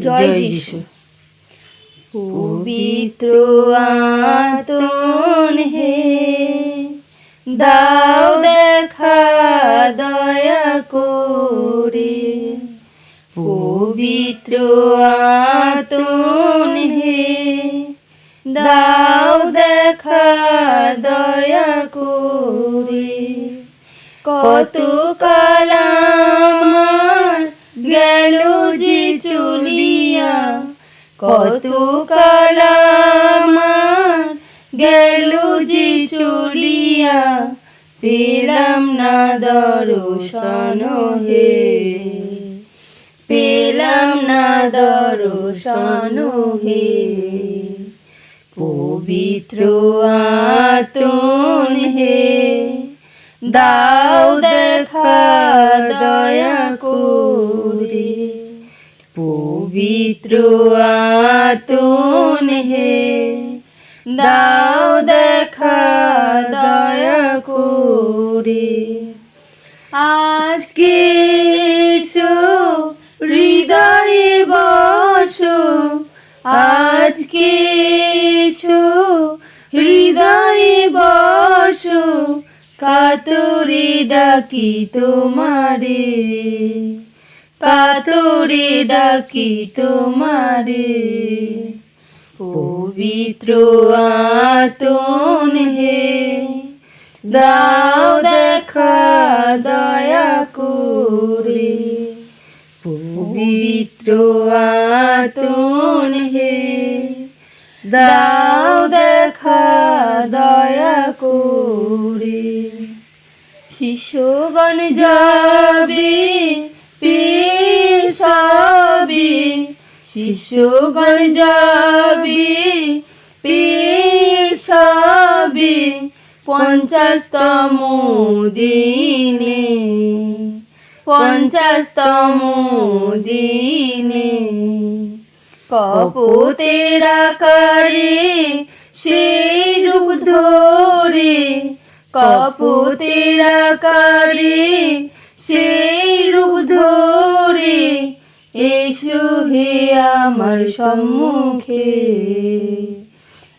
জয় যিশু। পবিত্র আতন হে দাও দেখা দয়া করে। পবিত্র আতন হে দাও দেখা দয়া করে। কত যে চলিয়া, কত কালামার গেল যে চলিয়া, পেলাম না দর্শন হে। পেলাম না দর্শন হে। পবিত্র আতন হে। দাও দেখা দয়া করে। পবিত্র আতন হে। দাও দেখা, দয়া করে। আজকে হৃদয়ে বসো। আজকে হৃদয়ে বসো। কাতরে ডাকি তোমারে। কাতরে ডাকি তোমারে। পবিত্র আতন হে, দাও দেখা দয়া করে। পবিত্র আতন হে, দাও দেখা দয়া করে। শিশুগণ যাবে পেশাবে শিশুগণ যাবে পেশাবে পঞ্চাশতম দিনে। পঞ্চাশতম দিনে। কপতের আকারে সেই রূপ ধরে, কপতের আকারে সেই এসো হে আমার সম্মুখে।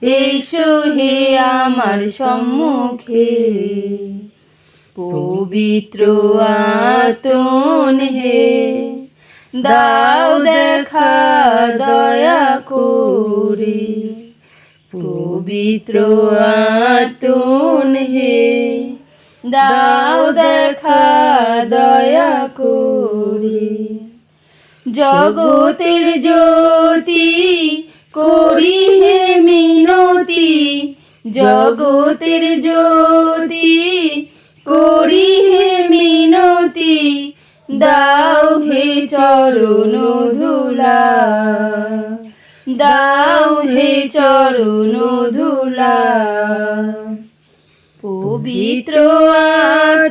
এসো হে আমার সম্মুখে। পবিত্র আতন হে। দাও দেখা, দয়া করে। পবিত্র আতন হে। দাও দেখা, দয়া করে। জগতের জ্যোতি করি হে মিনতি, জগতের জ্যোতি করি হে মিনতি, দাও হে চরণ ধুলা, দাও হে চরণ ধুলা। পবিত্র আতন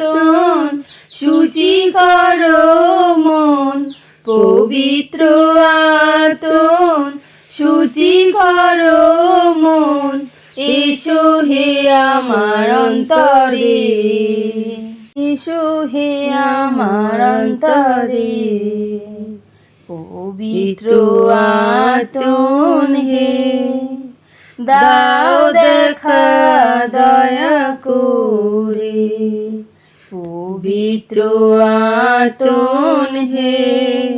পবিত্র আতন, সূচি করো মন। এসো হে আমার অন্তরে। এসো হে আমার অন্তরে। পবিত্র আতন হে। দাও দেখা, দয়া করে। পবিত্র আতন হে।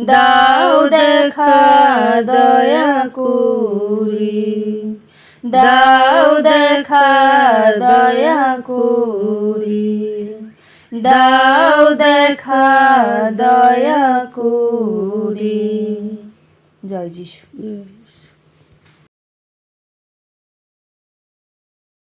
দাও দেখা দয়া করে। দাও দেখা দয়া করে। দাও দেখা দয়া করে। জয় যিশু।